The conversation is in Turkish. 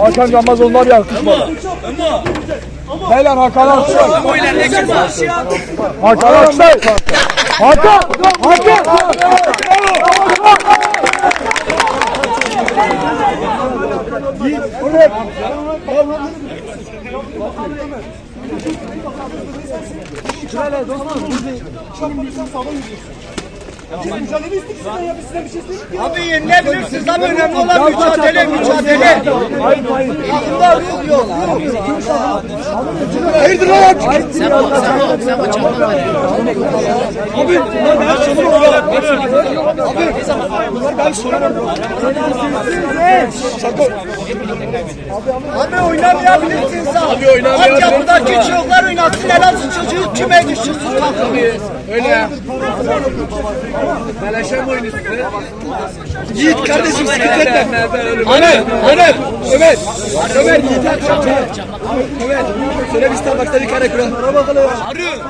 Hakan Canmaz onlar ya kısmadı. Beyler Hakan alkışlar. Hakan alkışlar. Hakan! Hakan! Abi yenilebilirsiniz abi önemli olan mücadele mücadele. Yakında ruh yok. Hayırdır lan? Abi oynamayabilirsiniz abi. Abi oynamayabilirsiniz. Altyapıdaki çocuklar oynatsın Elazığ çocuğu küme düşürsün takımı. Öyle. Beleşe mi oynuyorsun? Yiğit kardeşim sıkıntı etme. Ömer, Ömer, Ömer. Ömer Yiğit'e akşam. Ömer, söyle bir Starbucks'ta bir kare kuran. Arı.